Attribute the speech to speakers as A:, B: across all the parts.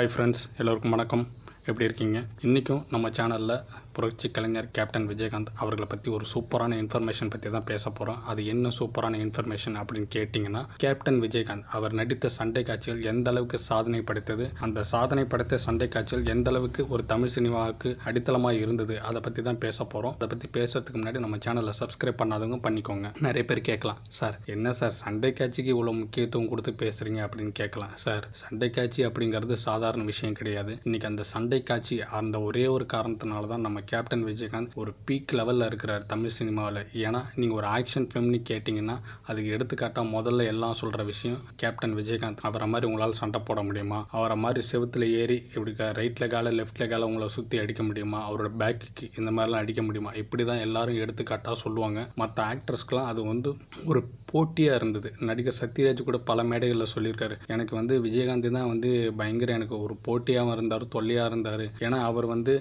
A: Hi friends எல்லோருக்கும் வணக்கம். எப்படி இருக்கீங்க? இன்றைக்கும் நம்ம சேனலில் புரட்சி கலைஞர் கேப்டன் விஜயகாந்த் அவர்களை பற்றி ஒரு சூப்பரான இன்ஃபர்மேஷன் பற்றி தான் பேச போகிறோம் அது என்ன சூப்பரான இன்ஃபர்மேஷன் அப்படின்னு கேட்டிங்கன்னா கேப்டன் விஜயகாந்த் அவர் நடித்த சண்டை காட்சிகள் எந்த அளவுக்கு சாதனை படைத்தது அந்த சாதனை படைத்த சண்டை காட்சிகள் எந்த அளவுக்கு ஒரு தமிழ் சினிமாவுக்கு அடித்தளமாக இருந்தது அதை பற்றி தான் பேச போகிறோம் அதை பற்றி பேசுறதுக்கு முன்னாடி நம்ம சேனலை சப்ஸ்கிரைப் பண்ணாதவங்க பண்ணிக்கோங்க. நிறைய பேர் கேட்கலாம் சார் என்ன சார் சண்டை காட்சிக்கு இவ்வளோ முக்கியத்துவம் கொடுத்து பேசுகிறீங்க அப்படின்னு கேட்கலாம் சார் சண்டை காட்சி அப்படிங்கிறது சாதாரண விஷயம் கிடையாது. இன்னைக்கு அந்த சண்டை காட்சி அந்த ஒரே ஒரு காரணத்தினால தான் நம்ம கேப்டன் விஜயகாந்த் ஒரு பீக் லெவலில் இருக்கிறார் தமிழ் சினிமாவில். ஏன்னா நீங்கள் ஒரு ஆக்ஷன் ஃபிலிம்னு கேட்டிங்கன்னா அதுக்கு எடுத்துக்காட்டாக முதல்ல எல்லாம் சொல்கிற விஷயம் கேப்டன் விஜயகாந்த். அவரை மாதிரி உங்களால் சண்டை போட முடியுமா? அவரை மாதிரி செவுத்துல ஏறி இப்படி ரைட்டில் கால லெஃப்டில் கால உங்களை சுற்றி அடிக்க முடியுமா? அவரோட பேக்குக்கு இந்த மாதிரிலாம் அடிக்க முடியுமா? இப்படி தான் எல்லாரும் எடுத்துக்காட்டாக சொல்லுவாங்க. மற்ற ஆக்டர்ஸ்க்கெலாம் அது வந்து ஒரு போட்டியாக இருந்தது. நடிகர் சத்யராஜ் கூட பல மேடைகளில் சொல்லியிருக்காரு. எனக்கு வந்து விஜயகாந்த் தான் வந்து பயங்கர எனக்கு ஒரு போட்டியாகவும் இருந்தார் தொல்லையாக இருந்தார். ஏன்னா அவர் வந்து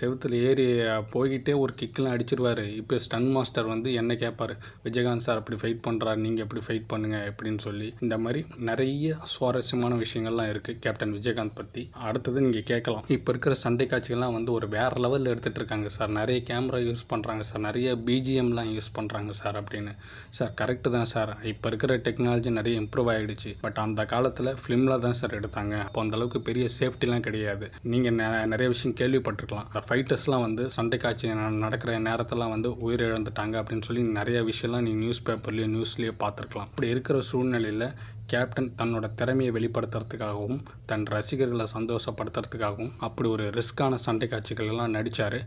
A: செவத்தில் ஏறி போய்கிட்டே ஒரு கிக்கெலாம் அடிச்சிருவார். இப்போ ஸ்டன் மாஸ்டர் வந்து என்ன கேட்பார் விஜயகாந்த் சார் அப்படி ஃபைட் பண்ணுறாரு நீங்கள் எப்படி ஃபைட் பண்ணுங்க எப்படின்னு சொல்லி. இந்த மாதிரி நிறைய சுவாரஸ்யமான விஷயங்கள்லாம் இருக்குது கேப்டன் விஜயகாந்த் பற்றி அடுத்தது நீங்கள் கேட்கலாம். இப்போ இருக்கிற சண்டை காட்சிகள்லாம் வந்து ஒரு வேறு லெவலில் எடுத்துகிட்டு இருக்காங்க சார் நிறைய கேமரா யூஸ் பண்ணுறாங்க சார் நிறைய பிஜிஎம்லாம் யூஸ் பண்ணுறாங்க சார் அப்படின்னு. சார் கரெக்டு தான் சார் இப்போ இருக்கிற டெக்னாலஜி நிறைய இம்ப்ரூவ் ஆகிடுச்சு பட் அந்த காலத்தில் ஃபிலிமில் தான் சார் எடுத்தாங்க. அப்போ அந்தளவுக்கு பெரிய சேஃப்டிலாம் கிடையாது. நீங்கள் நிறைய விஷயம் கேள்விப்பட்டிருக்கலாம். ஃபைட்டர்ஸ்லாம் வந்து சண்டை காட்சி நடக்கிற நேரத்தெல்லாம் வந்து உயிரிழந்துட்டாங்க அப்படின்னு சொல்லி நிறைய விஷயம்லாம் நீங்கள் நியூஸ் பேப்பர்லேயோ நியூஸ்லேயோ பார்த்துருக்கலாம். அப்படி இருக்கிற சூழ்நிலையில் கேப்டன் தன்னோட திறமையை வெளிப்படுத்துறதுக்காகவும் தன் ரசிகர்களை சந்தோஷப்படுத்துறதுக்காகவும் அப்படி ஒரு ரிஸ்க்கான சண்டை காட்சிகள் எல்லாம் நடித்தார்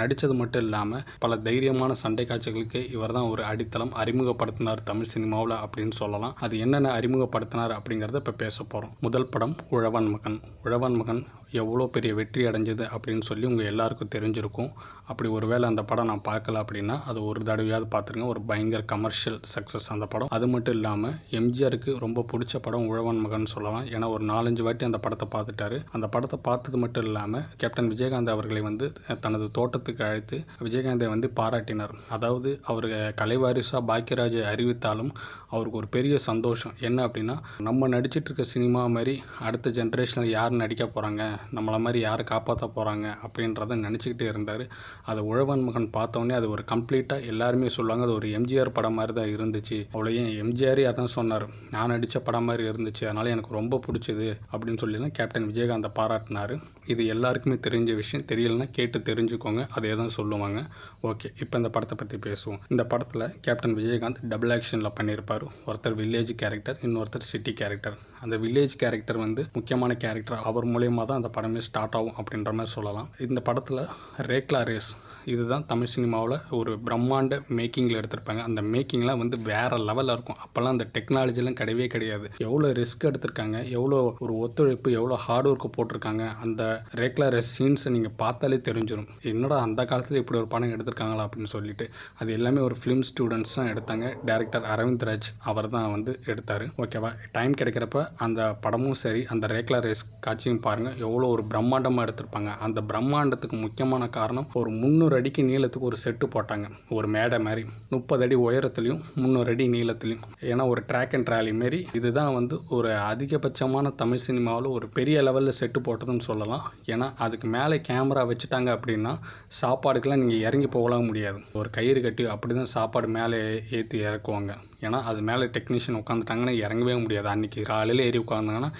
A: நடித்தது மட்டும் இல்லாமல் பல தைரியமான சண்டை காட்சிகளுக்கு இவர் தான் ஒரு அடித்தளம் அறிமுகப்படுத்தினார் தமிழ் சினிமாவில் அப்படின்னு சொல்லலாம். அது என்னென்ன அறிமுகப்படுத்தினார் அப்படிங்கிறத இப்போ பேச போகிறோம் முதல் படம் உழவன் மகன். உழவன் மகன் எவ்வளோ பெரிய வெற்றி அடைஞ்சது அப்படின்னு சொல்லி உங்கள் எல்லாருக்கும் தெரிஞ்சிருக்கும். அப்படி ஒருவேளை அந்த படம் நான் பார்க்கல அப்படின்னா அது ஒரு தடவையாவது பார்த்துருங்க. ஒரு பயங்கர கமர்ஷியல் சக்ஸஸ் அந்த படம். அது மட்டும் இல்லாமல் எம்ஜிஆருக்கு ரொம்ப பிடிச்ச படம் உழவன் மகன் சொல்லலாம். ஏன்னா ஒரு நாலஞ்சு வாட்டி அந்த படத்தை பார்த்துட்டாரு. அந்த படத்தை பார்த்தது மட்டும் இல்லாமல் கேப்டன் விஜயகாந்த் அவர்களை வந்து தனது தோட்டத்துக்கு அழைத்து விஜயகாந்தை வந்து பாராட்டினார். அதாவது அவர் கலைவாரிசாக பாக்கியராஜை அறிவித்தாலும் அவருக்கு ஒரு பெரிய சந்தோஷம். என்ன அப்படின்னா நம்ம நடிச்சிட்டு இருக்க சினிமா மாதிரி அடுத்த ஜென்ரேஷனில் யார் நடிக்க போகிறாங்க நம்மளை மாதிரி யார் காப்பாற்ற போகிறாங்க அப்படின்றத நினச்சிக்கிட்டே இருந்தார். அது உழவன் மகன் பார்த்தோன்னே அது ஒரு கம்ப்ளீட்டாக எல்லாருமே சொல்லுவாங்க. அது ஒரு எம்ஜிஆர் படம் மாதிரி தான் இருந்துச்சு. அவ்வளோ எம்ஜிஆரே அதான் சொன்னார். நான் நடித்த படம் மாதிரி இருந்துச்சு. அதனால் எனக்கு ரொம்ப பிடிச்சது அப்படின்னு சொல்லி தான் கேப்டன் விஜயகாந்தை பாராட்டினார். இது எல்லாருக்குமே தெரிஞ்ச விஷயம். தெரியலனா கேட்டு தெரிஞ்சுக்கோங்க. அதே தான் சொல்லுவாங்க. ஓகே இப்போ இந்த படத்தை பற்றி பேசுவோம். இந்த படத்தில் கேப்டன் விஜயகாந்த் டபுள் ஆக்ஷனில் பண்ணியிருப்பார். ஒருத்தர் வில்லேஜ் கேரக்டர் இன்னொருத்தர் சிட்டி கேரக்டர் அந்த வில்லேஜ் கேரக்டர் வந்து முக்கியமான கேரக்டர் அவர் மூலயமா தான் அந்த படமே ஸ்டார்ட் ஆகும் அப்படின்ற மாதிரி சொல்லலாம். இந்த படத்தில் ரேக்லா ரேஸ் இதுதான் தமிழ் சினிமாவில் ஒரு பிரம்மாண்ட மேக்கிங்கில் எடுத்திருப்பாங்க. அந்த மேக்கிங்லாம் வந்து வேறு லெவலில் இருக்கும். அப்போல்லாம் அந்த டெக்னாலஜிலாம் கிடையவே கிடையாது. எவ்வளோ ரிஸ்க் எடுத்திருக்காங்க எவ்வளோ ஒரு ஒத்துழைப்பு எவ்வளோ ஹார்ட் ஒர்க்கு போட்டிருக்காங்க அந்த ரேக்லா ரேஸ் சீன்ஸை நீங்கள் பார்த்தாலே தெரிஞ்சிடும் என்னடா அந்த காலத்தில் இப்படி ஒரு படம் எடுத்திருக்காங்களா அப்படின்னு சொல்லிட்டு அது எல்லாமே ஒரு ஃபிலிம் ஸ்டூடெண்ட்ஸ் தான் எடுத்தாங்க. டேரக்டர் அரவிந்த் ராஜ் அவர் தான் வந்து எடுத்தார். ஓகேவா டைம் கிடைக்கிறப்ப அந்த படமும் சரி அந்த ரேக்லா ரேஸ் காட்சியும் பாருங்கள் எவ்வளோ ஒரு பிரம்மாண்டமாக எடுத்திருப்பாங்க. அந்த பிரம்மாண்டத்துக்கு முக்கியமான காரணம் ஒரு முந்நூறு அடிக்கு நீளத்துக்கு ஒரு செட்டு போட்டாங்க. ஒரு மேடை மாதிரி. முப்பது அடி உயரத்துலையும் முந்நூறு அடி நீளத்துலையும். ஏன்னா ஒரு ட்ராக் அண்ட் ட்ராலி மாரி. இதுதான் வந்து ஒரு அதிகபட்சமான தமிழ் சினிமாவில் ஒரு பெரிய லெவலில் செட்டு போட்டதுன்னு சொல்லலாம். ஏன்னா அதுக்கு மேலே கேமரா வச்சுட்டாங்க அப்படின்னா சாப்பாடுக்கெல்லாம் நீங்கள் இறங்கி போகலாம் முடியாது. ஒரு கயிறு கட்டி அப்படி தான் சாப்பாடு மேலே ஏற்றி இறக்குவாங்க. ஏன்னா அது மேலே டெக்னீஷியன் உட்காந்துட்டாங்கன்னா இறங்கவே முடியாது. அன்றைக்கி காலையில் ஏறி உட்காந்தாங்கன்னா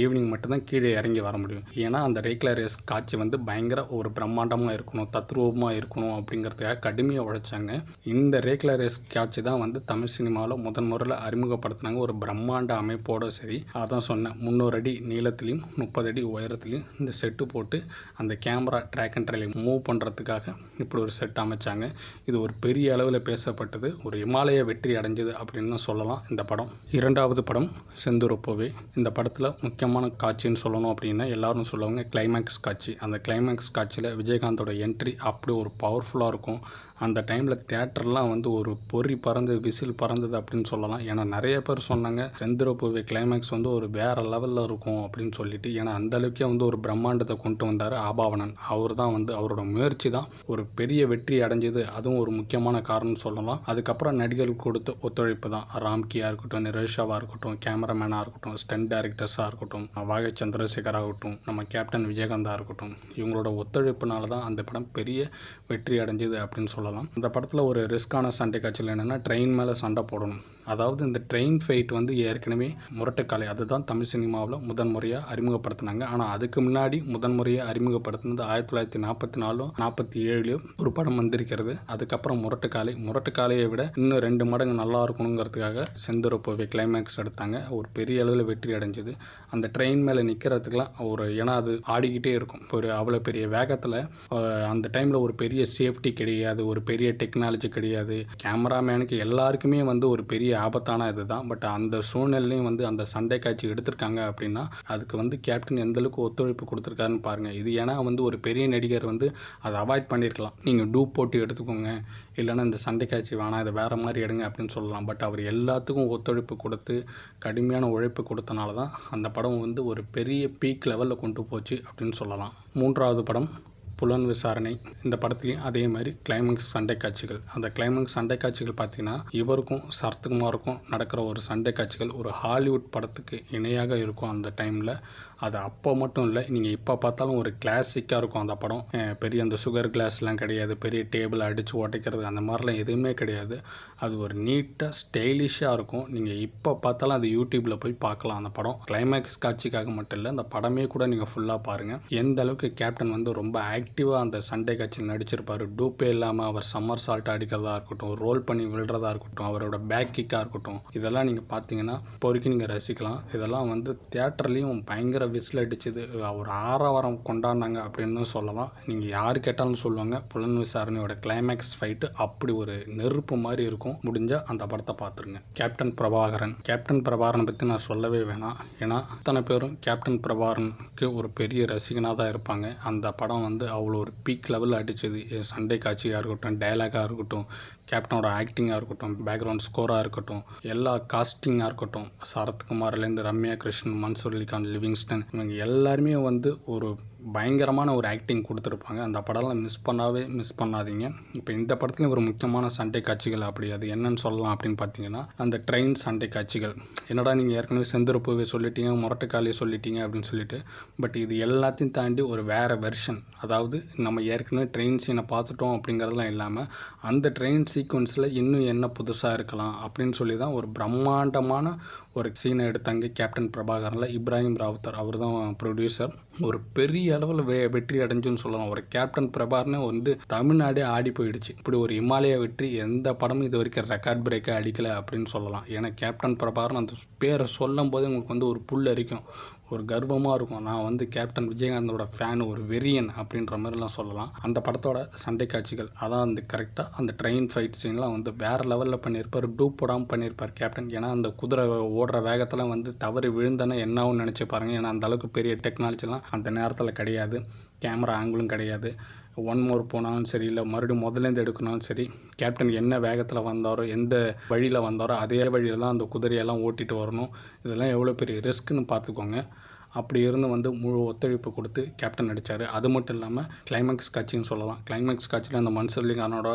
A: ஈவினிங் மட்டும்தான் கீழே இறங்கி வர முடியும். ஏன்னா அந்த ரேக்லா ரேஸ் காட்சி வந்து பயங்கர ஒரு பிரம்மாண்டமாக இருக்கணும் தத்ரூபமாக இருக்கணும் அப்படிங்கிறதுக்காக கடுமையாக உழைச்சாங்க. இந்த ரேக்லா ரேஸ் காட்சி தான் வந்து தமிழ் சினிமாவில் முதன் முறையில் அறிமுகப்படுத்தினாங்க. ஒரு பிரம்மாண்ட அமைப்போட சரி. அதான் சொன்னேன் முந்நூறு அடி நீளத்துலேயும் முப்பது அடி உயரத்துலையும் இந்த செட்டு போட்டு அந்த கேமரா ட்ராக் அண்ட் ட்ரைலை மூவ் பண்ணுறதுக்காக இப்படி ஒரு செட் அமைச்சாங்க. இது ஒரு பெரிய அளவில் பேசப்பட்டது. ஒரு இமாலய வெற்றி அடைஞ்சது அப்படி அப்படின்னு சொல்லலாம். இந்த படம். இரண்டாவது படம் செந்துருப்போவே. இந்த படத்தில் முக்கியமான காட்சின்னு சொல்லணும் அப்படின்னா எல்லாரும் சொல்லுவாங்க கிளைமேக்ஸ் காட்சி. அந்த கிளைமேக்ஸ் காட்சியில் விஜயகாந்தோட என்ட்ரி அப்படி ஒரு பவர்ஃபுல்லாக இருக்கும். அந்த டைமில் தேட்டர்லாம் வந்து ஒரு பொறி பறந்து விசில் பறந்தது அப்படின்னு சொல்லலாம். ஏன்னா நிறைய பேர் சொன்னாங்க செந்திரப்பூவே கிளைமேக்ஸ் வந்து ஒரு வேற லெவலில் இருக்கும் அப்படின்னு சொல்லிட்டு. ஏன்னா அந்த அளவுக்கே வந்து ஒரு பிரம்மாண்டத்தை கொண்டு வந்தார் ஆபாவனன் அவர் தான் வந்து அவரோட முயற்சி தான் ஒரு பெரிய வெற்றி அடைஞ்சது. அதுவும் ஒரு முக்கியமான காரணம் சொல்லலாம். அதுக்கப்புறம் நடிகர்கள் கொடுத்த ஒத்துழைப்பு தான். ராம்கியாக இருக்கட்டும் நிரேஷாவாக இருக்கட்டும் கேமராமேனாக இருக்கட்டும் ஸ்டண்ட் டேரக்டர்ஸாக இருக்கட்டும் வாகை சந்திரசேகர் ஆகட்டும் நம்ம கேப்டன் விஜயகாந்தாக இருக்கட்டும். இவங்களோட ஒத்துழைப்புனால தான் அந்த படம் பெரிய வெற்றி அடைஞ்சது அப்படின்னு சொல்லலாம். இந்த படத்தில் ஒரு ரிஸ்க்கான சண்டை காட்சியில் என்னென்னா ட்ரெயின் மேலே சண்டை போடணும். அதாவது இந்த ட்ரெயின் ஃபைட் வந்து ஏற்கனவே முரட்டுக்காலை அதுதான் தமிழ் சினிமாவில் முதன் முறையாக அறிமுகப்படுத்தினாங்க. ஆனால் அதுக்கு முன்னாடி முதன் முறையாக அறிமுகப்படுத்தினது ஆயிரத்தி தொள்ளாயிரத்தி நாற்பத்தி நாலும் நாற்பத்தி ஏழுலையும் ஒரு படம் வந்திருக்கிறது. அதுக்கப்புறம் முரட்டுக்காலை. முரட்டுக்காலையை விட இன்னும் ரெண்டு மடங்கு நல்லா இருக்கணுங்கிறதுக்காக செந்தூரப்போவே கிளைமேக்ஸ் எடுத்தாங்க. ஒரு பெரிய அளவில் வெற்றி அடைஞ்சது. அந்த ட்ரெயின் மேலே நிற்கிறதுக்குலாம் ஒரு ஏன்னா அது ஆடிக்கிட்டே இருக்கும். ஒரு அவ்வளோ பெரிய வேகத்தில் அந்த டைமில் ஒரு பெரிய சேஃப்டி கிடையாது. ஒரு பெரிய டெக்னாலஜி கிடையாது. கேமராமேனுக்கு எல்லாருக்குமே வந்து ஒரு பெரிய ஆபத்தான இது தான் பட் அந்த சூழ்நிலையும் வந்து அந்த சண்டை காட்சி எடுத்திருக்காங்க அப்படின்னா அதுக்கு வந்து கேப்டன் எந்தளவுக்கு ஒத்துழைப்பு கொடுத்துருக்காருன்னு பாருங்கள் இது ஏன்னா வந்து ஒரு பெரிய நடிகர் வந்து அதை அவாய்ட் பண்ணியிருக்கலாம் நீங்கள் டூப் போட்டு எடுத்துக்கோங்க. இல்லைன்னா இந்த சண்டை காட்சி வேணாம் இதை வேறு மாதிரி எடுங்க அப்படின்னு சொல்லலாம். பட் அவர் எல்லாத்துக்கும் ஒத்துழைப்பு கொடுத்து கடுமையான உழைப்பு கொடுத்தனால தான் அந்த படம் வந்து ஒரு பெரிய பீக் லெவலில் கொண்டு போச்சு அப்படின்னு சொல்லலாம். மூன்றாவது படம் புலன் விசாரணை. இந்த படத்துலையும் அதே மாதிரி கிளைமேக்ஸ் சண்டை காட்சிகள். அந்த கிளைமேக்ஸ் சண்டை காட்சிகள் பார்த்தீங்கன்னா இவருக்கும் சரத்குமாருக்கும் நடக்கிற ஒரு சண்டை காட்சிகள் ஒரு ஹாலிவுட் படத்துக்கு இணையாக இருக்கும் அந்த டைமில் அது அப்போ மட்டும் இல்லை நீங்கள் இப்போ பார்த்தாலும் ஒரு கிளாசிக்காக இருக்கும் அந்த படம். பெரிய அந்த சுகர் கிளாஸ்லாம் கிடையாது பெரிய டேபிள் அடித்து உடைக்கிறது அந்த மாதிரிலாம் எதுவுமே கிடையாது. அது ஒரு நீட்டாக ஸ்டைலிஷாக இருக்கும். நீங்கள் இப்போ பார்த்தாலும் அது யூடியூப்பில் போய் பார்க்கலாம் அந்த படம். கிளைமேக்ஸ் காட்சிக்காக மட்டும் இல்லை அந்த படமே கூட நீங்கள் ஃபுல்லாக பாருங்கள் எந்த அளவுக்கு கேப்டன் வந்து ரொம்ப ஆக்டிவாக அந்த சண்டை காட்சியில் நடிச்சிருப்பார். டூப்பே இல்லாமல் அவர் சம்மர் சால்ட் அடிக்கிறதா இருக்கட்டும் ரோல் பண்ணி விழுறதா இருக்கட்டும் அவரோட பேக் கிக்காக இருக்கட்டும் இதெல்லாம் நீங்கள் பார்த்தீங்கன்னா இப்போ வரைக்கும் நீங்கள் ரசிக்கலாம். இதெல்லாம் வந்து தேட்டர்லேயும் பயங்கர விசில் அடிச்சது. ஒரு ஆரவாரம் கொண்டாடினாங்க அப்படின்னு சொல்லலாம். நீங்கள் யார் கேட்டாலும் சொல்லுவாங்க புலன் விசாரணையோட கிளைமேக்ஸ் ஃபைட்டு அப்படி ஒரு நெருப்பு மாதிரி இருக்கும். முடிஞ்சால் அந்த படத்தை பார்த்துருங்க கேப்டன் பிரபாகரன். கேப்டன் பிரபாகரனை பற்றி நான் சொல்லவே வேணாம். ஏன்னா அத்தனை பேரும் கேப்டன் பிரபாகரனுக்கு ஒரு பெரிய ரசிகனாக தான் இருப்பாங்க. அந்த படம் வந்து அவ்வளோ ஒரு பீக் லெவலில் அடிச்சது. சண்டை காட்சியாக இருக்கட்டும் டைலாக்காக இருக்கட்டும் கேப்டனோட ஆக்டிங்காக இருக்கட்டும் பேக்ரவுண்ட் ஸ்கோராக இருக்கட்டும் எல்லா காஸ்டிங்காக இருக்கட்டும் சரத்குமார்லேருந்து ரம்யா கிருஷ்ணன் மன்சூர் அலிகான் லிவிங்ஸ்டன் இவங்க எல்லாருமே வந்து ஒரு பயங்கரமான ஒரு ஆக்டிங் கொடுத்துருப்பாங்க. அந்த படம்லாம் மிஸ் பண்ணாவே மிஸ் பண்ணாதீங்க. இப்போ இந்த படத்துலையும் ஒரு முக்கியமான சண்டை காட்சிகள் அப்படி அது என்னன்னு சொல்லலாம் அப்படின்னு பார்த்தீங்கன்னா அந்த ட்ரெயின் சண்டை காட்சிகள். என்னடா நீங்கள் ஏற்கனவே செந்திருப்பூவே சொல்லிட்டீங்க முரட்டுக்காளியை சொல்லிட்டீங்க அப்படின்னு சொல்லிட்டு பட் இது எல்லாத்தையும் தாண்டி ஒரு வேறு வெர்ஷன் அதாவது நம்ம ஏற்கனவே ட்ரெயின் சீனை பார்த்துட்டோம் அப்படிங்கிறதுலாம் இல்லாமல் அந்த ட்ரெயின் சீக்வன்ஸில் இன்னும் என்ன புதுசாக இருக்கலாம் அப்படின்னு சொல்லி தான் ஒரு பிரம்மாண்டமான ஒரு சீனை எடுத்தாங்க கேப்டன் பிரபாகரில் இப்ராஹிம் ராவுத்தர் அவர் தான் ப்ரொடியூசர் ஒரு பெரிய அளவில் வெ வெற்றி அடைஞ்சுன்னு சொல்லலாம் ஒரு கேப்டன் பிரபாகரனே வந்து தமிழ்நாடே ஆடி போயிடுச்சு. இப்படி ஒரு இமாலய வெற்றி எந்த படமும் இது வரைக்கும் ரெக்கார்ட் பிரேக்கை அடிக்கலை அப்படின்னு சொல்லலாம். ஏன்னா கேப்டன் பிரபார்னு அந்த பேரை சொல்லும் போது உங்களுக்கு வந்து ஒரு புல் அரிக்கும். ஒரு கர்வமாக இருக்கும். நான் வந்து கேப்டன் விஜயகாந்தோட ஃபேன் ஒரு வெறியன் அப்படின்ற மாதிரிலாம் சொல்லலாம். அந்த படத்தோட சண்டை காட்சிகள் அதான் அந்த கரெக்டாக அந்த ட்ரெயின் ஃபைட் சீன்லாம் வந்து வேறு லெவலில் பண்ணியிருப்பார் டூப் போடாமல் பண்ணியிருப்பார் கேப்டன் ஏன்னா அந்த குதிரை ஓடுற வேகத்தில் வந்து தவறி விழுந்தனா என்ன நினச்சி பாருங்கள் ஏன்னா அந்த அளவுக்கு பெரிய டெக்னாலஜிலாம் அந்த நேரத்தில் கிடையாது. கேமரா ஆங்கிளும் கிடையாது. ஒன் மோர் போனாலும் சரி இல்லை மறுபடியும் முதலேருந்து எடுக்கணும்னாலும் சரி கேப்டன் என்ன வேகத்தில் வந்தாரோ எந்த வழியில் வந்தாரோ அதே வழியில் தான் அந்த குதிரையெல்லாம் ஓட்டிட்டு வரணும். இதெல்லாம் எவ்வளோ பெரிய ரிஸ்க்குன்னு பார்த்துக்கோங்க. அப்படி இருந்து வந்து முழு ஒத்துழைப்பு கொடுத்து கேப்டன் அடித்தார் அது மட்டும் இல்லாமல் கிளைமேக்ஸ் காட்சின்னு சொல்லலாம். கிளைமேக்ஸ் காட்சியில் அந்த மன்சர்லிங்கானோட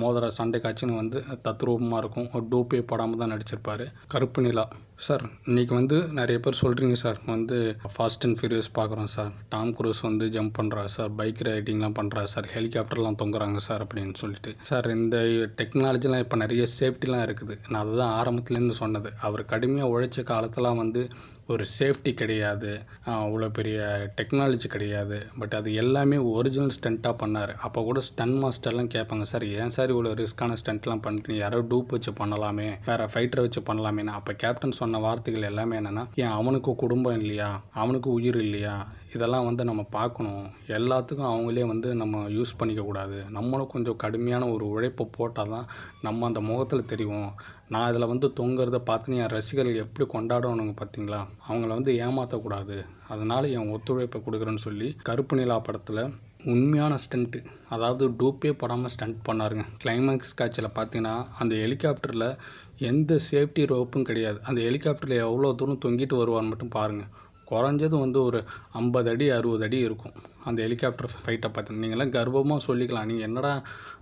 A: மோதிர சண்டை காட்சின்னு வந்து தத்ரூபமாக இருக்கும். ஒரு டூப்பே போடாமல் தான் நடிச்சிருப்பார். கருப்பு நிலா. சார் இன்றைக்கி வந்து நிறைய பேர் சொல்கிறீங்க சார். வந்து ஃபாஸ்ட் அண்ட் ஃபியூரியஸ் பார்க்குறோம் சார். டாம் குரூஸ் வந்து ஜம்ப் பண்ணுறா சார். பைக் ரைடிங்லாம் பண்ணுறா சார். ஹெலிகாப்டர்லாம் தொங்குறாங்க சார் அப்படின்னு சொல்லிட்டு. சார் இந்த டெக்னாலஜிலாம் இப்போ நிறைய சேஃப்டிலாம் இருக்குது. நான் அதுதான் ஆரம்பத்துலேருந்து சொன்னது. அவர் கடுமையாக உழைச்ச காலத்தெலாம் வந்து ஒரு சேஃப்டி கிடையாது. அவ்வளோ பெரிய டெக்னாலஜி கிடையாது. பட் அது எல்லாமே ஒரிஜினல் ஸ்டண்ட்டாக பண்ணார். அப்போ கூட ஸ்டன் மாஸ்டர்லாம் கேட்பாங்க சார் ஏன் சார் இவ்வளோ ரிஸ்க்கான ஸ்டண்ட்லாம் பண்ணுறீங்க யாரோ டூப் வச்சு பண்ணலாமே வேறு ஃபைட்டரை வச்சு பண்ணலாமேன்னு. அப்போ கேப்டன் சொன்ன வார்த்தைகள் எல்லாமே என்னென்னா ஏன் அவனுக்கு குடும்பம் இல்லையா? அவனுக்கு உயிர் இல்லையா? இதெல்லாம் வந்து நம்ம பார்க்கணும். எல்லாத்துக்கும் அவங்களே வந்து நம்ம யூஸ் பண்ணிக்கக்கூடாது நம்மளும் கொஞ்சம் கடுமையான ஒரு உழைப்பை போட்டால் தான் நம்ம அந்த முகத்தில் தெரியும். நான் இதில் வந்து தொங்குறத பார்த்து என் ரசிகர்கள் எப்படி கொண்டாடணுங்க பார்த்தீங்களா? அவங்கள வந்து ஏமாற்றக்கூடாது அதனால் என் ஒத்துழைப்பை கொடுக்குறேன்னு சொல்லி கருப்பு நிலா படத்தில் உண்மையான ஸ்டண்ட்டு அதாவது டூப்பே போடாமல் ஸ்டண்ட் பண்ணாருங்க. கிளைமேக்ஸ் காட்சியில் பார்த்தீங்கன்னா அந்த ஹெலிகாப்டரில் எந்த சேஃப்டி ரோப்பும் கிடையாது. அந்த ஹெலிகாப்டரில் எவ்வளோ தூரம் தொங்கிட்டு வருவான்னு மட்டும் பாருங்கள் குறைஞ்சது வந்து ஒரு ஐம்பது அடி அறுபது அடி இருக்கும். அந்த ஹெலிகாப்டர் ஃபைட்டை பார்த்து. நீங்களாம் கர்வமாக சொல்லிக்கலாம். நீங்கள் என்னடா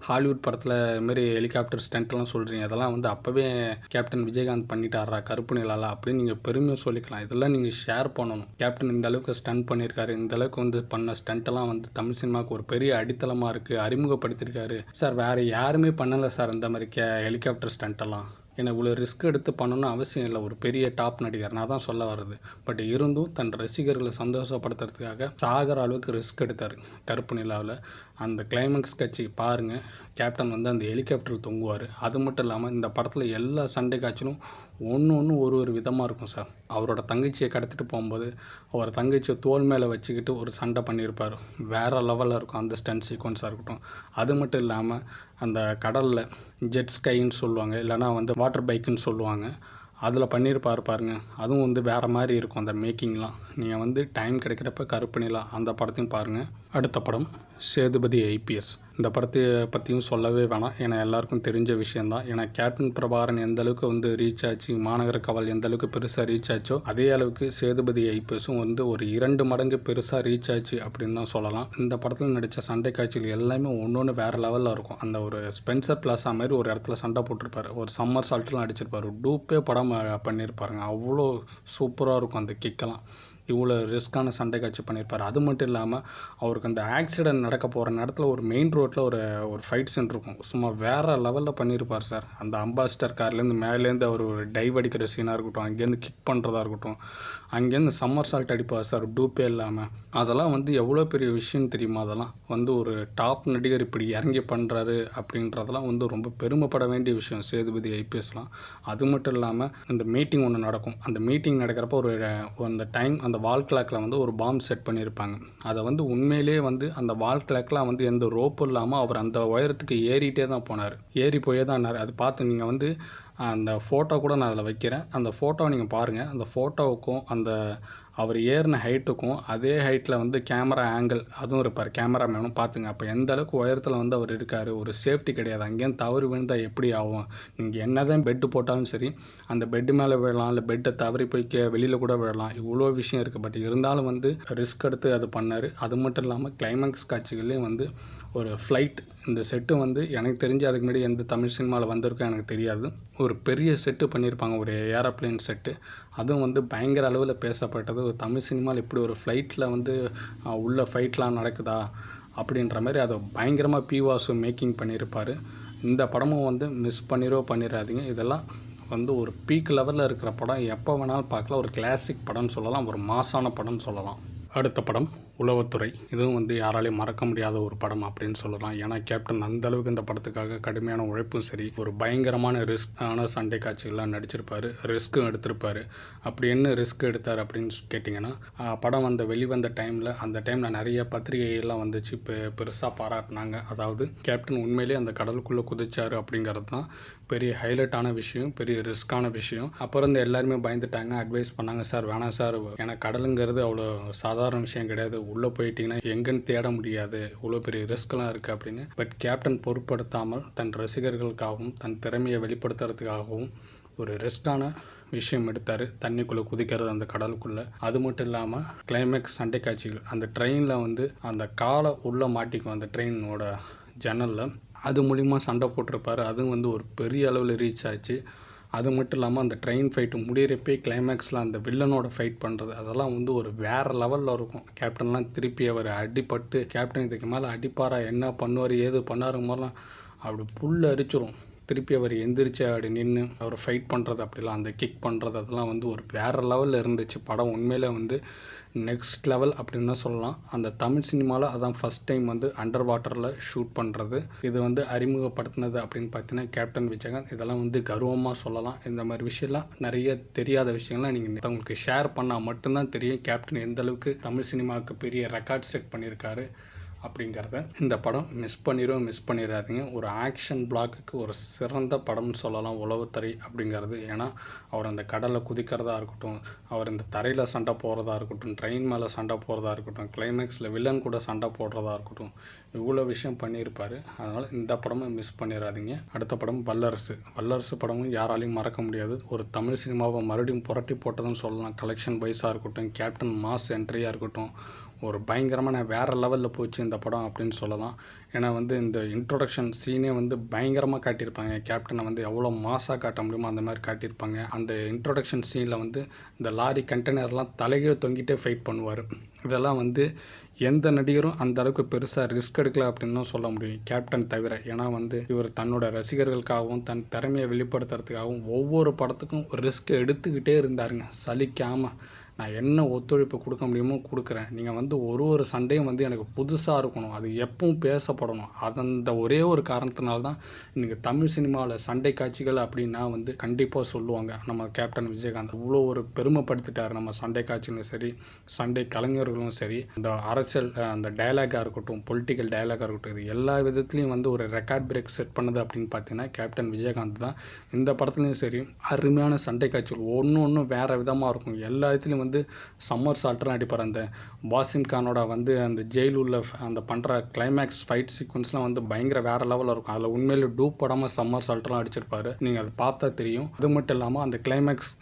A: ஹாலிவுட் படத்தில் இதுமாரி ஹெலிகாப்டர் ஸ்டண்ட்லாம் சொல்கிறீங்க அதெல்லாம் வந்து அப்போவே கேப்டன் விஜயகாந்த் பண்ணிட்டாரா? கருப்பு நிலாலா அப்படின்னு நீங்கள் பெருமையாக சொல்லிக்கலாம். இதெல்லாம் நீங்கள் ஷேர் பண்ணணும். கேப்டன் இந்த அளவுக்கு ஸ்டண்ட் பண்ணியிருக்காரு இந்த அளவுக்கு வந்து பண்ண ஸ்டண்ட்டெல்லாம் வந்து தமிழ் சினிமாவுக்கு ஒரு பெரிய அடித்தளமாக இருக்குது அறிமுகப்படுத்தியிருக்காரு சார் வேறு யாருமே பண்ணலை சார் இந்த மாதிரி கே ஹெலிகாப்டர் ஸ்டண்ட்டெல்லாம் என்னை இவ்வளோ ரிஸ்க் எடுத்து பண்ணணும்னு அவசியம் இல்லை. ஒரு பெரிய டாப் நடிகர். நான் தான் சொல்ல வருது பட் இருந்தும் தன் ரசிகர்களை சந்தோஷப்படுத்துறதுக்காக சாகிற அளவுக்கு ரிஸ்க் எடுத்தார். கருப்பு நிலாவில். அந்த கிளைமேக்ஸ் கட்சி பாருங்கள் கேப்டன் வந்து அந்த ஹெலிகாப்டரில் தொங்குவார். அது மட்டும் இல்லாமல் இந்த படத்தில் எல்லா சண்டை காட்சியும் ஒன்று ஒன்று ஒரு ஒரு விதமாக இருக்கும் சார். அவரோட தங்கச்சியை கடத்திட்டு போகும்போது அவர் தங்கச்சியை தோல் மேலே வச்சுக்கிட்டு ஒரு சண்டை பண்ணியிருப்பார். வேறு லெவலில் இருக்கும். அந்த ஸ்டன் சீக்வன்ஸாக இருக்கட்டும். அது மட்டும் இல்லாமல் அந்த கடலில் ஜெட் ஸ்கைன்னு சொல்லுவாங்க. இல்லைனா வந்து வாட்டர் பைக்குன்னு சொல்லுவாங்க. அதில் பண்ணியிருப்பார் பாருங்க. அதுவும் வந்து வேறு மாதிரி இருக்கும் அந்த மேக்கிங்லாம் நீங்கள் வந்து டைம் கிடைக்கிறப்ப கருப்பு நிலா அந்த படத்தையும் பாருங்கள் அடுத்த படம் சேதுபதி ஐபிஎஸ் இந்த படத்தை பற்றியும் சொல்லவே வேணாம். ஏன்னா எல்லாருக்கும் தெரிஞ்ச விஷயந்தான் ஏன்னா கேப்டன் பிரபாரன் எந்த அளவுக்கு வந்து ரீச் ஆச்சு மாநகர கவல் எந்த அளவுக்கு பெருசாக ரீச் ஆச்சோ அதே அளவுக்கு சேதுபதி ஐபிஎஸும் வந்து ஒரு இரண்டு மடங்கு பெருசாக ரீச் ஆச்சு அப்படின்னு தான் சொல்லலாம். இந்த படத்தில் நடித்த சண்டை காட்சிகள் எல்லாமே ஒன்று ஒன்று வேறு லெவலில் இருக்கும். அந்த ஒரு ஸ்பென்சர் பிளாஸா மாதிரி ஒரு இடத்துல சண்டை போட்டிருப்பாரு. ஒரு சம்மர் சால்ட்லாம் அடிச்சிருப்பாரு டூப்பே படம் பண்ணியிருப்பாருங்க அவ்வளோ சூப்பராக இருக்கும் அந்த கிக்கெல்லாம் இவ்வளோ ரிஸ்க்கான சண்டை காட்சி பண்ணியிருப்பார். அது மட்டும் இல்லாமல் அவருக்கு அந்த ஆக்சிடென்ட் நடக்க போகிற நேரத்தில் ஒரு மெயின் ரோட்டில் ஒரு ஒரு ஃபைட் சீன் இருக்கும். சும்மா வேறு லெவலில் பண்ணியிருப்பார் சார் அந்த அம்பாஸ்டர் கார்லேருந்து மேலேருந்து அவர் ஒரு டைவ் அடிக்கிற சீனாக இருக்கட்டும் அங்கேருந்து கிக் பண்ணுறதா இருக்கட்டும் அங்கேருந்து சம்மர் சால்ட் அடிப்பார் சார் டூப்பே இல்லாமல் அதெல்லாம் வந்து எவ்வளோ பெரிய விஷயம் தெரியுமா அதெல்லாம்? வந்து ஒரு டாப் நடிகர் இப்படி இறங்கி பண்ணுறாரு அப்படின்றதெல்லாம் வந்து ரொம்ப பெருமைப்பட வேண்டிய விஷயம். சேதுபதி ஐபிஎஸ்லாம் அது மட்டும் இல்லாமல் இந்த மீட்டிங் ஒன்று நடக்கும். அந்த மீட்டிங் நடக்கிறப்ப ஒரு அந்த டைம் அந்த வால் கிளாக்கில் வந்து ஒரு பாம் செட் பண்ணியிருப்பாங்க அதை வந்து உண்மையிலேயே வந்து அந்த வால் கிளாக்லாம் வந்து எந்த ரோப்பும் இல்லாமல் அவர் அந்த உயரத்துக்கு ஏறிட்டே தான் போனார். ஏறி போயே தான் அது பார்த்து நீங்கள் வந்து அந்த ஃபோட்டோ கூட நான் அதில் வைக்கிறேன். அந்த ஃபோட்டோவை நீங்கள் பாருங்கள் அந்த ஃபோட்டோவுக்கும் அந்த அவர் ஏறின ஹைட்டுக்கும் அதே ஹைட்டில் வந்து கேமரா ஆங்கிள் அதுவும் இருப்பார் கேமராமேனும் பார்த்துங்க. அப்போ எந்த அளவுக்கு உயரத்தில் வந்து அவர் இருக்கார் ஒரு சேஃப்டி கிடையாது. அங்கேயும் தவறு விழுந்தால் எப்படி ஆகும்? நீங்கள் என்ன தான் பெட்டு போட்டாலும் சரி அந்த பெட்டு மேலே விழலாம் இல்லை பெட்டை தவறி போய் கே வெளியில் கூட விழலாம். இவ்வளோ விஷயம் இருக்குது பட் இருந்தாலும் வந்து ரிஸ்க் எடுத்து அது பண்ணார். அது மட்டும் இல்லாமல் கிளைமேக்ஸ் காட்சிகள்லேயும் வந்து ஒரு ஃப்ளைட் இந்த செட்டு வந்து எனக்கு தெரிஞ்சு அதுக்கு முன்னாடி எந்த தமிழ் சினிமாவில் வந்திருக்கோ எனக்கு தெரியாது. ஒரு பெரிய செட்டு பண்ணியிருப்பாங்க ஒரு ஏரோப்ளேன் செட்டு அதுவும் வந்து பயங்கர அளவில் பேசப்பட்டது. ஒரு தமிழ் சினிமாவில் இப்படி ஒரு ஃப்ளைட்டில் வந்து உள்ள ஃபைட்லாம் நடக்குதா? அப்படின்ற மாதிரி அதை பயங்கரமாக பிவாசு மேக்கிங் பண்ணியிருப்பார் இந்த படமும் வந்து மிஸ் பண்ணிரோ பண்ணிடாதீங்க இதெல்லாம் வந்து ஒரு பீக் லெவலில் இருக்கிற படம். எப்போ வேணாலும் பார்க்கலாம். ஒரு கிளாசிக் படம்னு சொல்லலாம். ஒரு மாசான படம்னு சொல்லலாம். அடுத்த படம். உளவுத்துறை. இதுவும் வந்து யாராலையும் மறக்க முடியாத ஒரு படம் அப்படின்னு சொல்லலாம். ஏன்னா கேப்டன் அந்த அளவுக்கு இந்த படத்துக்காக கடுமையான உழைப்பும் சரி ஒரு பயங்கரமான ரிஸ்கான சண்டை காட்சிகள்லாம் நடிச்சிருப்பாரு. ரிஸ்க்கும் எடுத்திருப்பாரு. அப்படி என்ன ரிஸ்க் எடுத்தார் அப்படின்னு கேட்டிங்கன்னா படம் வந்த வெளிவந்த டைமில் அந்த டைமில் நிறைய பத்திரிகைகள்லாம் வந்துச்சு. இப்போ பெருசாக பாராட்டினாங்க. அதாவது கேப்டன் உண்மையிலேயே அந்த கடலுக்குள்ளே குதிச்சாரு அப்படிங்கிறது தான் பெரிய ஹைலைட்டான விஷயம் பெரிய ரிஸ்க்கான விஷயம். அப்புறம் இந்த எல்லாருமே பயந்துட்டாங்க அட்வைஸ் பண்ணாங்க சார் வேணாம் சார். ஏன்னா கடலுங்கிறது அவ்வளோ சாதாரண விஷயம் கிடையாது. உள்ளே போயிட்டீங்கன்னா எங்கன்னு தேட முடியாது. இவ்வளோ பெரிய ரிஸ்க்லாம் இருக்குது அப்படின்னு. பட் கேப்டன் பொருட்படுத்தாமல் தன் ரசிகர்களுக்காகவும் தன் திறமையை வெளிப்படுத்துறதுக்காகவும் ஒரு ரிஸ்க்கான விஷயம் எடுத்தார். தண்ணிக்குள்ளே குதிக்கிறது அந்த கடலுக்குள்ளே. அது மட்டும் இல்லாமல் கிளைமேக்ஸ் சண்டை காட்சிகள். அந்த ட்ரெயினில் வந்து அந்த காலை உள்ளே மாட்டிக்கும் அந்த ட்ரெயினோட ஜன்னலில். அது மூலிமா சண்டை போட்டிருப்பார். அதுவும் வந்து ஒரு பெரிய அளவில் ரீச் ஆச்சு. அது மட்டும் இல்லாமல் அந்த ட்ரெயின் ஃபைட்டு முடியிறப்பே கிளைமேக்ஸில் அந்த வில்லனோட ஃபைட் பண்ணுறது அதெல்லாம் வந்து ஒரு வேறு லெவலில் இருக்கும். கேப்டன்லாம் திருப்பி அவர் அடிபட்டு கேப்டன் இதுக்கு மேலே அடிப்பாரா என்ன பண்ணுவார் ஏது பண்ணாருங்க மாதிரிலாம் அப்படி புல் அரிச்சிரும் திருப்பி அவர் எந்திரிச்சு அப்படி நின்று அவர் ஃபைட் பண்ணுறது அப்படிலாம் அந்த கிக் பண்ணுறது அதெல்லாம் வந்து ஒரு வேறு லெவலில் இருந்துச்சு. படம் உண்மையிலே வந்து நெக்ஸ்ட் லெவல் அப்படின்னு தான் சொல்லலாம். அந்த தமிழ் சினிமாவில் அதான் ஃபஸ்ட் டைம் வந்து அண்டர் வாட்டரில் ஷூட் பண்ணுறது இது வந்து அறிமுகப்படுத்தினது அப்படின்னு பார்த்தீங்கன்னா கேப்டன் விஜயகாந்த். இதெல்லாம் வந்து கர்வமாக சொல்லலாம். இந்த மாதிரி விஷயம்லாம் நிறைய தெரியாத விஷயங்கள்லாம் நீங்கள் உங்களுக்கு ஷேர் பண்ணால் மட்டும்தான் தெரியும். கேப்டன் எந்தளவுக்கு தமிழ் சினிமாவுக்கு பெரிய ரெக்கார்ட் செட் பண்ணியிருக்காரு. அப்படிங்கிறத இந்த படம் மிஸ் பண்ணிடும் மிஸ் பண்ணிடாதீங்க ஒரு ஆக்ஷன் பிளாக்குக்கு ஒரு சிறந்த படம்னு சொல்லலாம் உளவுத்தறி அப்படிங்கிறது. ஏன்னா அவர் அந்த கடலில் குதிக்கிறதா இருக்கட்டும் அவர் இந்த தரையில் சண்டை போகிறதா இருக்கட்டும் ட்ரெயின் மேலே சண்டை போடுறதா இருக்கட்டும் கிளைமேக்ஸில் வில்லன் கூட சண்டை போடுறதா இருக்கட்டும் இவ்வளோ விஷயம் பண்ணியிருப்பார். அதனால் இந்த படமும் மிஸ் பண்ணிடாதீங்க அடுத்த படம் வல்லரசு. வல்லரசு படமும் யாராலையும் மறக்க முடியாது. ஒரு தமிழ் சினிமாவை மறுபடியும் புரட்டி போட்டதுன்னு சொல்லலாம். கலெக்ஷன் வைஸாக இருக்கட்டும் கேப்டன் மாஸ் என்ட்ரியாக இருக்கட்டும் ஒரு பயங்கரமான வேறு லெவலில் போச்சு இந்த படம் அப்படின்னு சொல்லலாம். ஏன்னா வந்து இந்த இன்ட்ரொடக்ஷன் சீனே வந்து பயங்கரமாக காட்டியிருப்பாங்க. கேப்டனை வந்து எவ்வளோ மாசாக காட்ட முடியுமோ அந்த மாதிரி காட்டியிருப்பாங்க. அந்த இன்ட்ரொடக்ஷன் சீனில் வந்து இந்த லாரி கண்டெய்னர்லாம் தலைகீழ் தொங்கிட்டே ஃபைட் பண்ணுவார். இதெல்லாம் வந்து எந்த நடிகரும் அந்த அளவுக்கு பெருசாக ரிஸ்க் எடுக்கல அப்படின்னு தான் சொல்ல முடியும். கேப்டன் தவிர ஏன்னா வந்து இவர் தன்னோட ரசிகர்களுக்காகவும் தன் திறமையை வெளிப்படுத்துறதுக்காகவும் ஒவ்வொரு படத்துக்கும் ரிஸ்க் எடுத்துக்கிட்டே இருந்தாருங்க. சலிக்காமல் நான் என்ன ஒத்துழைப்பு கொடுக்க முடியுமோ கொடுக்குறேன். நீங்கள் வந்து ஒரு ஒரு சண்டையும் வந்து எனக்கு புதுசாக இருக்கணும். அது எப்பவும் பேசப்படணும். அந்த ஒரே ஒரு காரணத்தினால தான் இன்றைக்கி தமிழ் சினிமாவில் சண்டை காட்சிகள் அப்படின்னா வந்து கண்டிப்பாக சொல்லுவாங்க. நம்ம கேப்டன் விஜயகாந்த் இவ்வளோ ஒரு பெருமைப்படுத்திட்டார். நம்ம சண்டை காட்சிகளும் சரி சண்டை கலைஞர்களும் சரி இந்த அரசியல் அந்த டயலாகாக இருக்கட்டும் பொலிட்டிக்கல் டயலாகாக இருக்கட்டும் இது எல்லா விதத்துலையும் வந்து ஒரு ரெக்கார்ட் பிரேக் செட் பண்ணது அப்படின்னு பார்த்தீங்கன்னா கேப்டன் விஜயகாந்த் தான். இந்த படத்துலையும் சரி அருமையான சண்டை காட்சிகள் ஒன்று ஒன்றும் வேறு விதமாக இருக்கும். எல்லா இடத்துலையும் வந்து வந்து சம்மர் சால்ட்லாம் அடிப்பார். அந்த வாசிம் கானோட வந்து அந்த ஜெயில் உள்ள அந்த பண்ணுற கிளைமேக்ஸ் ஃபைட் சீக்வன்ஸ்லாம் வந்து பயங்கர வேறு லெவலில் இருக்கும். அதில் உண்மையில் டூப் படாமல் சம்மர் சால்ட்லாம் அடிச்சிருப்பாரு. நீங்கள் அதை பார்த்தா தெரியும். அது மட்டும் இல்லாமல் அந்த கிளைமேக்ஸ்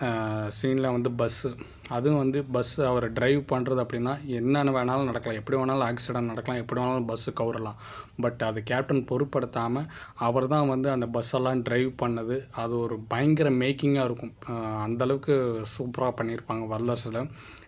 A: சீனில் வந்து பஸ்ஸு அதுவும் வந்து பஸ் அவர் டிரைவ் பண்ணுறது அப்படின்னா என்னென்ன வேணாலும் நடக்கலாம். எப்படி வேணாலும் ஆக்சிடென்ட் நடக்கலாம். எப்படி வேணாலும் பஸ்ஸு கவுரலாம். பட் அது கேப்டன் பொருட்படுத்தாமல் அவர் தான் வந்து அந்த பஸ்ஸெல்லாம் டிரைவ் பண்ணது. அது ஒரு பயங்கர மேக்கிங்காக இருக்கும். அந்தளவுக்கு சூப்பராக பண்ணியிருப்பாங்க வல்லரசில்.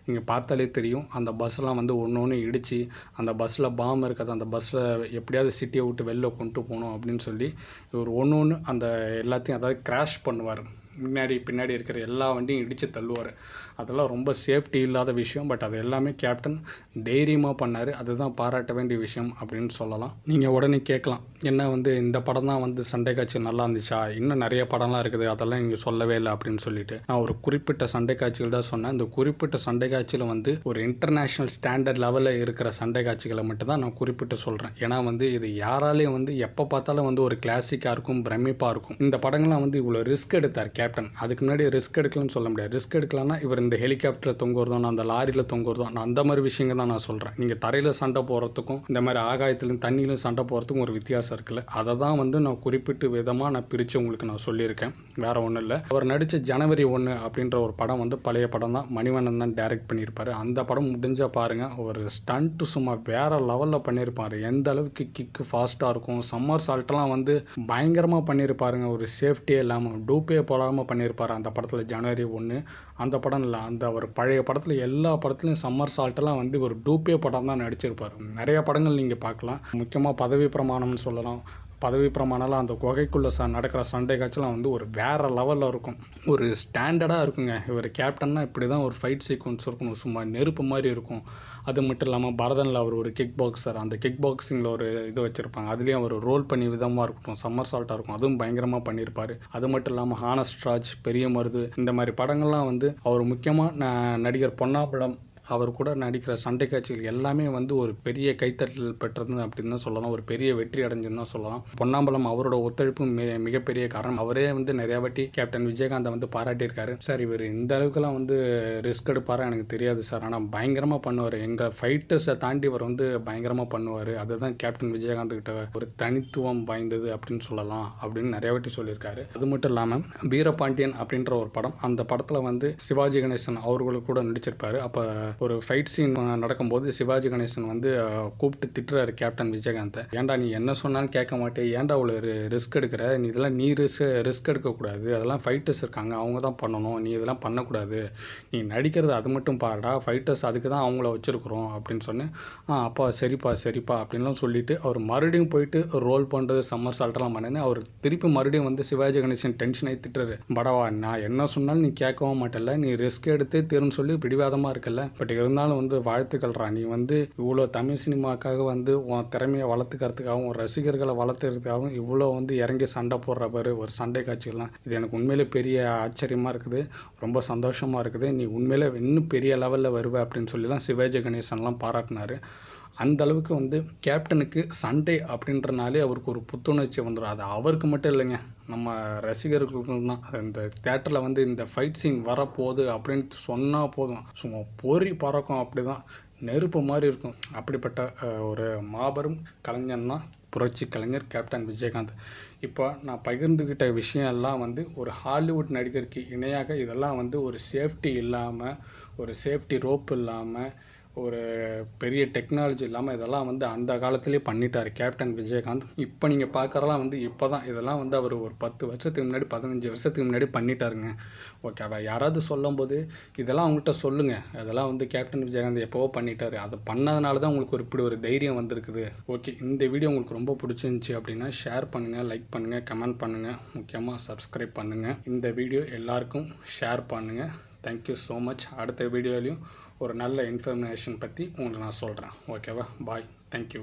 A: நீங்கள் பார்த்தாலே தெரியும். அந்த பஸ்ஸெல்லாம் வந்து ஒன்று ஒன்று இடித்து அந்த பஸ்ஸில் பாம் இருக்காது அந்த பஸ்ஸில் எப்படியாவது சிட்டியை விட்டு வெளில கொண்டு போகணும் அப்படின்னு சொல்லி இவர் ஒன்று ஒன்று அந்த எல்லாத்தையும் அதாவது கிராஷ் பண்ணுவார். முன்னாடி பின்னாடி இருக்கிற எல்லா வண்டியும் இடித்து தள்ளுவார். அதெல்லாம் ரொம்ப சேஃப்டி இல்லாத விஷயம் பட் அது எல்லாமே கேப்டன் தைரியமாக பண்ணார். அதுதான் பாராட்ட வேண்டிய விஷயம் அப்படின்னு சொல்லலாம். நீங்கள் உடனே கேட்கலாம். என்ன வந்து இந்த படம் தான் வந்து சண்டை காட்சி நல்லா இருந்துச்சா? இன்னும் நிறைய படம்லாம் இருக்குது அதெல்லாம் இங்கே சொல்லவே இல்லை அப்படின்னு சொல்லிட்டு. நான் ஒரு குறிப்பிட்ட சண்டை காட்சிகள் தான் சொன்னேன். இந்த குறிப்பிட்ட சண்டை காட்சியில் வந்து ஒரு இன்டர்நேஷ்னல் ஸ்டாண்டர்ட் லெவலில் இருக்கிற சண்டை காட்சிகளை மட்டும் தான் நான் குறிப்பிட்டு சொல்கிறேன் ஏன்னா வந்து இது யாராலையும் வந்து எப்போ பார்த்தாலும் வந்து ஒரு கிளாசிக்காக இருக்கும் பிரமிப்பாக இருக்கும். இந்த படங்கள்லாம் வந்து இவ்வளோ ரிஸ்க் எடுத்தார் கேப்டன் அதுக்கு முன்னாடி ரிஸ்க் எடுக்கலன்னு சொல்ல முடியாது. ரிஸ்க் எடுக்கலன்னா இவர் இந்த ஹெலிகாப்டரில் தொங்குறதோ நான் அந்த லாரியில் தொங்குறதோ நான் அந்த மாதிரி விஷயங்கள் தான் நான் சொல்கிறேன் நீங்கள் தரையில் சண்டை போகிறதுக்கும் இந்த மாதிரி ஆகாயத்திலும் தண்ணியிலும் சண்டை போகிறதுக்கும் ஒரு வித்தியாசம் இருக்குல்ல அதை தான் வந்து நான் குறிப்பிட்டு விதமாக நான் பிரித்து உங்களுக்கு நான் சொல்லியிருக்கேன். வேற ஒன்றும் இல்லை. அவர் நடித்த ஜனவரி ஒன்று அப்படின்ற ஒரு படம் வந்து பழைய படம் தான். மணிவண்ணன் தான் டைரக்ட் பண்ணியிருப்பாரு. அந்த படம் முடிஞ்ச பாருங்கள் ஒரு ஸ்டண்ட்டு சும்மா வேற லெவலில் பண்ணியிருப்பார். எந்த அளவுக்கு கிக்கு ஃபாஸ்ட்டாக இருக்கும். சம்மர் சால்ட்லாம் வந்து பயங்கரமாக பண்ணியிருப்பாருங்க. ஒரு சேஃப்டியே இல்லாமல் டூப்பே போடாமல் பண்ணியிருப்பார் அந்த படத்தில் ஜனவரி ஒன்று அந்த படம் இல்லை அந்த ஒரு பழைய படத்தில் எல்லா படத்துலையும் சம்மர் சால்ட்டெல்லாம் வந்து ஒரு டூப்பே படம் தான் நடிச்சிருப்பார். நிறைய படங்கள் நீங்கள் பார்க்கலாம். முக்கியமாக பதவி பிரமாணம்னு சொல்லலாம். பதவி பிரமாணம்லாம் அந்த குகைக்குள்ளே ச நடக்கிற சண்டை காட்சிலாம் வந்து ஒரு வேறு லெவலில் இருக்கும். ஒரு ஸ்டாண்டர்டாக இருக்குங்க. இவர் கேப்டன்னா இப்படி தான் ஒரு ஃபைட் சீக்வன்ஸ் இருக்கணும். சும்மா நெருப்பு மாதிரி இருக்கும். அது மட்டும் இல்லாமல் பரதனில் அவர் ஒரு கிக் பாக்ஸர் அந்த கிக் பாக்ஸிங்கில் ஒரு இது வச்சுருப்பாங்க. அதுலேயும் அவர் ரோல் பண்ணி விதமாக இருக்கட்டும். சம்மர் சால்ட்டாக இருக்கும். அதுவும் பயங்கரமாக பண்ணியிருப்பார். அது மட்டும் இல்லாமல் ஹானஸ்ட் ராஜ் பெரிய மருது இந்த மாதிரி படங்கள்லாம் வந்து அவர் முக்கியமாக நடிகர் பொன்னாபுலம் அவர் கூட நடிக்கிற சண்டை காட்சிகள் எல்லாமே வந்து ஒரு பெரிய கைத்தட்டல் பெற்றது அப்படின்னு தான் சொல்லலாம். ஒரு பெரிய வெற்றி அடைஞ்சுன்னு தான் சொல்லலாம். பொன்னாம்பலம் அவரோட ஒத்துழைப்பு மி மிகப்பெரிய காரணம். அவரே வந்து நிறைய வாட்டி கேப்டன் விஜயகாந்தை வந்து பாராட்டியிருக்காரு. சார் இவர் இந்த அளவுக்குலாம் வந்து ரிஸ்க் எடுப்பாரா எனக்கு தெரியாது சார். ஆனால் பயங்கரமாக பண்ணுவார். எங்கள் ஃபைட்டர்ஸை தாண்டி இவர் வந்து பயங்கரமாக பண்ணுவார். அதுதான் கேப்டன் விஜயகாந்த் கிட்ட ஒரு தனித்துவம் வாய்ந்தது அப்படின்னு சொல்லலாம் அப்படின்னு நிறைய வாட்டி சொல்லியிருக்காரு. அது மட்டும் இல்லாமல் வீரபாண்டியன் அப்படின்ற ஒரு படம் அந்த படத்தில் வந்து சிவாஜி கணேசன் அவர்களுக்கு கூட நடிச்சிருப்பாரு. அப்போ ஒரு ஃபைட் சீன் நடக்கும்போது சிவாஜி கணேசன் வந்து கூப்பிட்டு திட்டுறாரு கேப்டன் விஜயகாந்தை ஏன்டா நீ என்ன சொன்னாலும் கேட்க மாட்டேன் ஏன்டா அவ்வளோ ரிஸ்க் எடுக்கிற? நீ இதெல்லாம் நீ ரிஸ்க் ரிஸ்க் எடுக்கக்கூடாது. அதெல்லாம் ஃபைட்டர்ஸ் இருக்காங்க. அவங்க தான் பண்ணணும். நீ இதெல்லாம் பண்ணக்கூடாது. நீ நடிக்கிறது அது மட்டும் பாருடா. ஃபைட்டர்ஸ் அதுக்கு தான் அவங்கள வச்சுருக்குறோம். அப்படின்னு சொன்னேன் ஆ அப்பா சரிப்பா சரிப்பா. அப்படின்லாம் சொல்லிட்டு அவர் மறுபடியும் போயிட்டு ரோல் பண்ணுறது சம்மர் சால்ட்டெல்லாம் பண்ணினேன் அவர் திருப்பி மறுபடியும் வந்து சிவாஜி கணேசன் டென்ஷன் ஆகி திட்டுறாரு. படவா நான் என்ன சொன்னாலும் நீ கேட்கவும் மாட்டல நீ ரிஸ்க் எடுத்து திருன்னு சொல்லி பிடிவாதமாக இருக்கல பட் இருந்தாலும் வந்து வாழ்த்துக்கள்றா. நீ வந்து இவ்வளோ தமிழ் சினிமாக்காக வந்து உன் திறமையை வளர்த்துக்கிறதுக்காகவும் உன் ரசிகர்களை வளர்த்துக்கிறதுக்காகவும் இவ்வளோ வந்து இறங்கி சண்டை போடுற பாரு ஒரு சண்டை காட்சிகள்லாம். இது எனக்கு உண்மையிலே பெரிய ஆச்சரியமாக இருக்குது. ரொம்ப சந்தோஷமாக இருக்குது. நீ உண்மையிலே இன்னும் பெரிய லெவலில் வருவ அப்படின்னு சொல்லிலாம் சிவாஜி கணேசன்லாம் பாராட்டினாரு. அந்த அளவுக்கு வந்து கேப்டனுக்கு சண்டே அப்படின்றனாலே அவருக்கு ஒரு புத்துணர்ச்சி வந்துடும் அது அவருக்கு மட்டும் இல்லைங்க. நம்ம ரசிகர்களுக்கும் தான். இந்த தேட்டரில் வந்து இந்த ஃபைட் சீன் வரப்போகுது அப்படின்னு சொன்னால் போதும். சும்மா பொறி பறக்கும் அப்படி தான் நெருப்பு மாதிரி இருக்கும். அப்படிப்பட்ட ஒரு மாபெரும் கலைஞன் தான் புரட்சி கலைஞர் கேப்டன் விஜயகாந்த். இப்போ நான் பகிர்ந்துக்கிட்ட விஷயம் எல்லாம் வந்து ஒரு ஹாலிவுட் நடிகருக்கு இணையாக இதெல்லாம் வந்து ஒரு சேஃப்டி இல்லாமல் ஒரு சேஃப்டி ரோப் இல்லாமல் ஒரு பெரிய டெக்னாலஜி இல்லாமல் இதெல்லாம் வந்து அந்த காலத்துலேயே பண்ணிட்டார் கேப்டன் விஜயகாந்த். இப்போ நீங்கள் பார்க்குறலாம் வந்து இப்போ தான் இதெல்லாம் வந்து அவர் ஒரு பத்து வருஷத்துக்கு முன்னாடி பதினஞ்சு வருஷத்துக்கு முன்னாடி பண்ணிட்டாருங்க. ஓகேவா யாராவது சொல்லும்போது இதெல்லாம் அவங்கள்ட்ட சொல்லுங்கள் அதெல்லாம் வந்து கேப்டன் விஜயகாந்த் எப்போவோ பண்ணிட்டாரு. அதை பண்ணதுனால தான் உங்களுக்கு ஒரு இப்படி ஒரு தைரியம் வந்திருக்குது. ஓகே இந்த வீடியோ உங்களுக்கு ரொம்ப பிடிச்சிருந்துச்சி அப்படின்னா ஷேர் பண்ணுங்கள் லைக் பண்ணுங்கள் கமெண்ட் பண்ணுங்கள் முக்கியமாக சப்ஸ்கிரைப் பண்ணுங்கள் இந்த வீடியோ எல்லாருக்கும் ஷேர் பண்ணுங்கள் தேங்க்யூ ஸோ மச் அடுத்த வீடியோலையும் ஒரு நல்ல இன்ஃபர்மேஷன் பற்றி உங்களுக்கு நான் சொல்கிறேன் ஓகேவா பாய் தேங்க்யூ